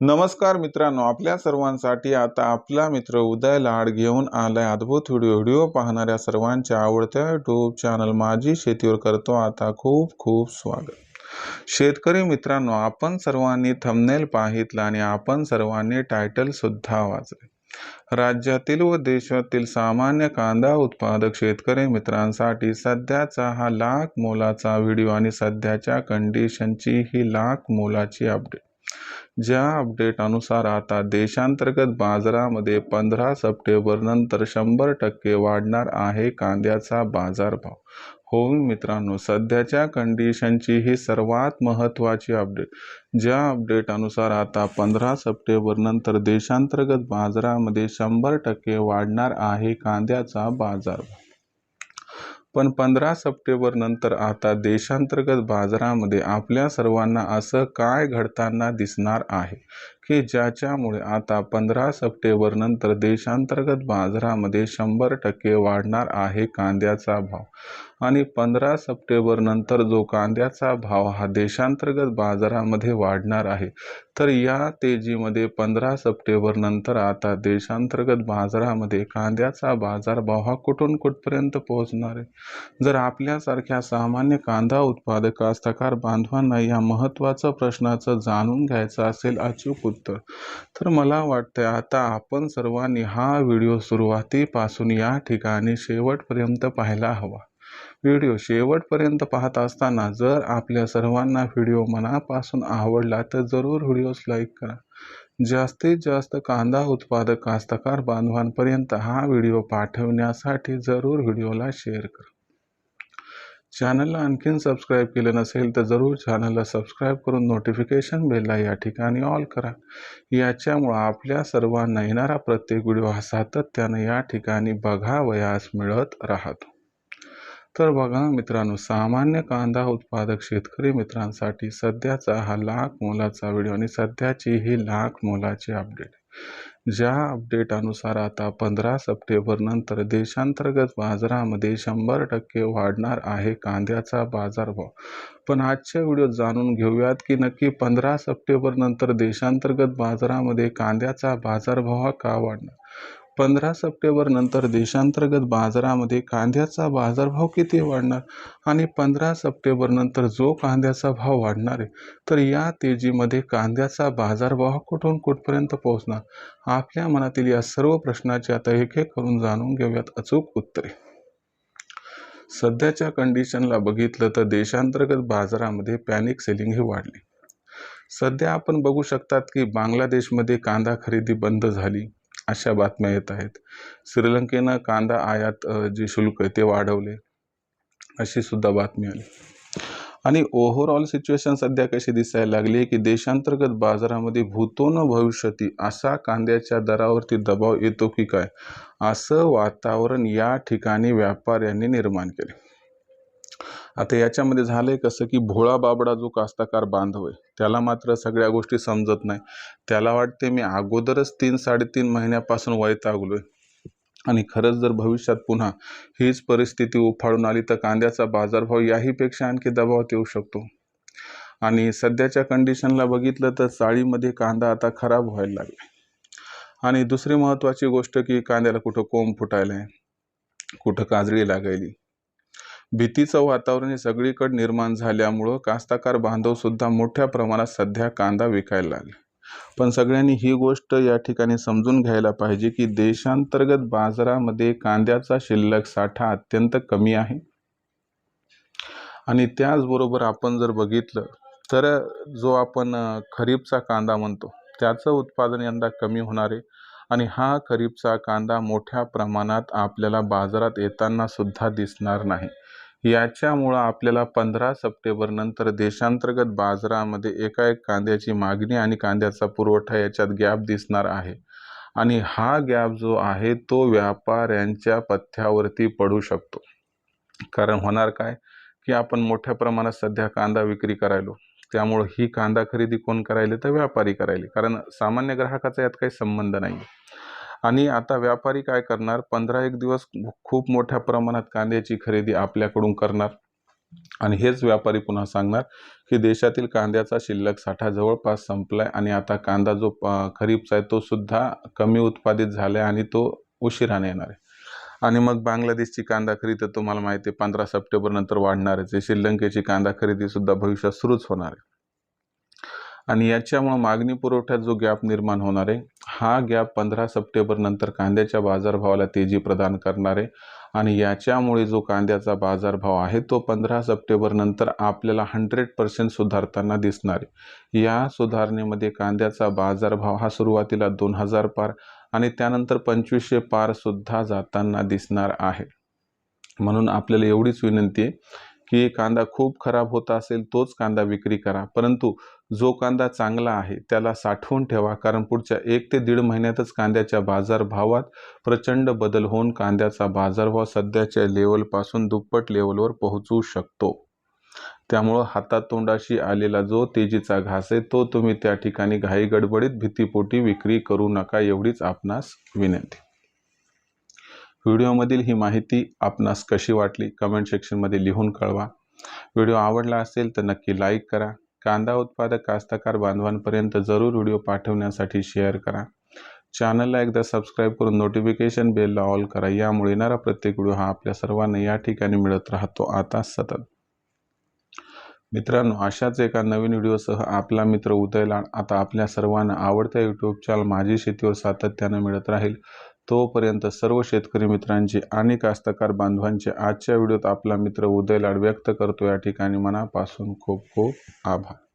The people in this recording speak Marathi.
नमस्कार मित्रांनो आपल्या सर्वांसाठी आता आपला मित्र उदय लाड घेऊन आलाय अद्भुत व्हिडिओ. व्हिडिओ पाहणाऱ्या सर्वांच्या आवडत्या यूट्यूब चॅनल माझी शेतीवर करतो. आता खूप खूप स्वागत. शेतकरी मित्रांनो आपण सर्वांनी थंबनेल पाहितला आणि आपण सर्वांनी टायटल सुद्धा वाचले. राज्यातील व देशातील सामान्य कांदा उत्पादक शेतकरी मित्रांसाठी सध्याचा हा लाख मोलाचा व्हिडिओ आणि सध्याच्या कंडिशनची ही लाख मोलाची अपडेट ज्या अपडेट अनुसार आता देशांतर्गत बाजारामध्ये पंधरा सप्टेंबर नंतर शंभर टक्के वाढणार आहे कांद्याचा बाजारभाव. हो मित्रांनो सध्याच्या कंडिशनची ही सर्वात महत्त्वाची अपडेट ज्या अपडेट अनुसार आता पंधरा सप्टेंबर नंतर देशांतर्गत बाजारामध्ये शंभर टक्के वाढणार आहे कांद्याचा बाजारभाव. पण पंधरा सप्टेंबर नंतर आता देशांतर्गत बाजारामध्ये आपल्या सर्वांना असं काय घडताना दिसणार आहे की ज्याच्यामुळे आता पंधरा सप्टेंबर नंतर देशांतर्गत बाजारामध्ये शंभर टक्के वाढणार आहे कांद्याचा भाव? आणि पंधरा सप्टेंबर नंतर जो कांद्याचा भाव हा देशांतर्गत बाजारामध्ये वाढणार आहे तर या तेजीमध्ये पंधरा सप्टेंबर नंतर आता देशांतर्गत बाजारामध्ये कांद्याचा बाजारभाव हा कुठून कुठपर्यंत पोहोचणार आहे? जर आपल्यासारख्या सामान्य कांदा उत्पादक कास्तकार बांधवांना या महत्त्वाचं प्रश्नाचं जाणून घ्यायचं असेल अचूक उत्तर तर मला वाटतं आता आपण सर्वांनी हा व्हिडिओ सुरुवातीपासून या ठिकाणी शेवटपर्यंत पाहायला हवा. व्हिडिओ शेवटपर्यंत पाहत असताना जर आपल्या सर्वांना व्हिडिओ मनापासून आवडला तर जरूर व्हिडिओस लाईक करा. जास्तीत जास्त कांदा उत्पादक कास्तकार बांधवांपर्यंत हा व्हिडिओ पाठवण्यासाठी जरूर व्हिडिओला शेअर करा. चॅनलला आणखीन सबस्क्राईब केलं नसेल तर जरूर चॅनलला सबस्क्राईब करून नोटिफिकेशन बेलला या ठिकाणी ऑल करा. याच्यामुळं आपल्या सर्वांना येणारा प्रत्येक व्हिडिओ हा सातत्यानं या ठिकाणी बघावयास मिळत राहतो. तर बघा मित्रांनो सामान्य कांदा उत्पादक शेतकरी मित्रांसाठी सध्याचा हा लाख मोलाचा व्हिडिओ आणि सध्याची ही लाख मोलाची अपडेट ज्या अपडेट अनुसार आता पंधरा सप्टेंबर नंतर देशांतर्गत बाजारामध्ये शंभर टक्के वाढणार आहे कांद्याचा बाजारभाव. पण आजच्या व्हिडिओत जाणून घेऊयात की नक्की पंधरा सप्टेंबर नंतर देशांतर्गत बाजारामध्ये कांद्याचा बाजारभाव हा का वाढणार? पंधरा सप्टेंबर नंतर देशांतर्गत बाजारामध्ये कांद्याचा बाजारभाव किती वाढणार? आणि पंधरा सप्टेंबर नंतर जो कांद्याचा भाव वाढणार आहे तर या तेजीमध्ये कांद्याचा बाजारभाव कुठून कुठपर्यंत पोहोचणार? आपल्या मनातील या सर्व प्रश्नाचे आता एक एक करून जाणून घेऊयात अचूक उत्तरे. सध्याच्या कंडिशनला बघितलं तर देशांतर्गत बाजारामध्ये पॅनिक सेलिंग हे वाढली. सध्या आपण बघू शकतात की बांगलादेशमध्ये कांदा खरेदी बंद झाली. अशा बातम्या येत आहेत. श्रीलंकेनं कांदा आयात जे शुल्क आहे ते वाढवले अशी सुद्धा बातमी आली. आणि ओव्हरऑल सिच्युएशन सध्या कशी दिसायला लागली आहे की देशांतर्गत बाजारामध्ये भूतो न भविष्यती असा कांद्याच्या दरावरती दबाव येतो की काय? असं वातावरण या ठिकाणी व्यापाऱ्यांनी निर्माण केले. आता याच्यामध्ये झालं आहे कसं की भोळा बाबडा जो कास्ताकार बांधव आहे त्याला मात्र सगळ्या गोष्टी समजत नाही. त्याला वाटते मी अगोदरच तीन साडेतीन महिन्यापासून वैतागलोय. आणि खरंच जर भविष्यात पुन्हा हीच परिस्थिती उफाळून आली तर कांद्याचा बाजारभाव याहीपेक्षा आणखी दबावात येऊ शकतो. आणि सध्याच्या कंडिशनला बघितलं तर चाळीमध्ये कांदा आता खराब व्हायला लागला आणि दुसरी महत्त्वाची गोष्ट की कांद्याला कुठं कोंब फुटायला आहे कुठं काजळी लागायली. भीतीचं वातावरण हे सगळीकडे निर्माण झाल्यामुळं कास्ताकार बांधव सुद्धा मोठ्या प्रमाणात सध्या कांदा विकायला लागले. पण सगळ्यांनी ही गोष्ट या ठिकाणी समजून घ्यायला पाहिजे की देशांतर्गत बाजारामध्ये कांद्याचा शिल्लक साठा अत्यंत कमी आहे. आणि त्याचबरोबर आपण जर बघितलं तर जो आपण खरीपचा कांदा म्हणतो त्याचं उत्पादन यंदा कमी होणार आहे. आणि हा खरीपचा कांदा मोठ्या प्रमाणात आपल्याला बाजारात येताना सुद्धा दिसणार नाही. याच्यामुळं आपल्याला पंधरा सप्टेंबर नंतर देशांतर्गत बाजारामध्ये एका एक कांद्याची मागणी आणि कांद्याचा पुरवठा याच्यात गॅप दिसणार आहे. आणि हा गॅप जो आहे तो व्यापाऱ्यांच्या पथ्यावरती पडू शकतो. कारण होणार काय? की आपण मोठ्या प्रमाणात सध्या कांदा विक्री करायलो. त्यामुळं ही कांदा खरेदी कोण करायले? तर व्यापारी करायले. कारण सामान्य ग्राहकाचा यात काही संबंध नाही आणि आता व्यापारी काय करणार? पंधरा एक दिवस खूप मोठ्या प्रमाणात कांद्याची खरेदी आपल्याकडून करणार. आणि हेच व्यापारी पुन्हा सांगणार की देशातील कांद्याचा शिल्लक साठा जवळपास संपलाय आणि आता कांदा जो खरीपचा आहे तो सुद्धा कमी उत्पादित झाला आहे आणि तो उशिराने येणार आहे. आणि मग बांगलादेशची कांदा खरेदी तर तुम्हाला माहिती आहे पंधरा सप्टेंबरनंतर वाढणार वाढणारच आहे श्रीलंकेची कांदा खरेदीसुद्धा भविष्यात सुरूच होणार आहे. आणि याच्यामुळं मागणी पुरवठ्यात जो गॅप निर्माण होणार आहे हा गॅप पंधरा सप्टेंबरनंतर कांद्याच्या बाजारभावाला तेजी प्रदान करणार आहे. आणि याच्यामुळे जो कांद्याचा बाजारभाव आहे तो पंधरा सप्टेंबरनंतर आपल्याला हंड्रेड पर्सेंट सुधारताना दिसणार आहे. या सुधारणेमध्ये कांद्याचा बाजारभाव हा सुरुवातीला दोन हजार पार आणि त्यानंतर पंचवीसशे पार सुद्धा जाताना दिसणार आहे. म्हणून आपल्याला एवढीच विनंती आहे की कांदा खूप खराब होत असेल तोच कांदा विक्री करा. परंतु जो कांदा चांगला आहे त्याला साठवून ठेवा कारण पुढच्या एक ते दीड महिन्यातच कांद्याच्या बाजारभावात प्रचंड बदल होऊन कांद्याचा बाजारभाव सध्याच्या लेवलपासून दुप्पट लेवलवर पोहोचू शकतो. त्यामुळं हातातोंडाशी आलेला जो तेजीचा घास आहे तो तुम्ही त्या ठिकाणी घाई गडबडीत भीतीपोटी विक्री करू नका एवढीच आपणास विनंती. व्हिडिओमधील ही माहिती आपणास कशी वाटली कमेंट सेक्शनमध्ये लिहून कळवा. व्हिडिओ आवडला असेल तर नक्की लाईक करा. कांदा उत्पादक कास्तकार बांधवांपर्यंत जरूर व्हिडिओ पाठवण्यासाठी शेअर करा. चॅनलला एकदा सबस्क्राईब करून नोटिफिकेशन बेलला ऑल करा. यामुळे येणारा प्रत्येक व्हिडिओ हा आपल्या सर्वांना या ठिकाणी मिळत राहतो. आता सतत. मित्रांनो अशाच एका नवीन व्हिडिओसह आपला मित्र उदयलाड आता आपल्या सर्वांना आवडत्या यूट्यूब चॅनल माझी शेतीवर सातत्यानं मिळत राहील. तोपर्यंत सर्व शेतकरी मित्रांची आणि कास्तकार बांधवांचे आजच्या व्हिडिओत आपला मित्र उदयलाड व्यक्त करतो. या ठिकाणी मनापासून खूप खूप आभार.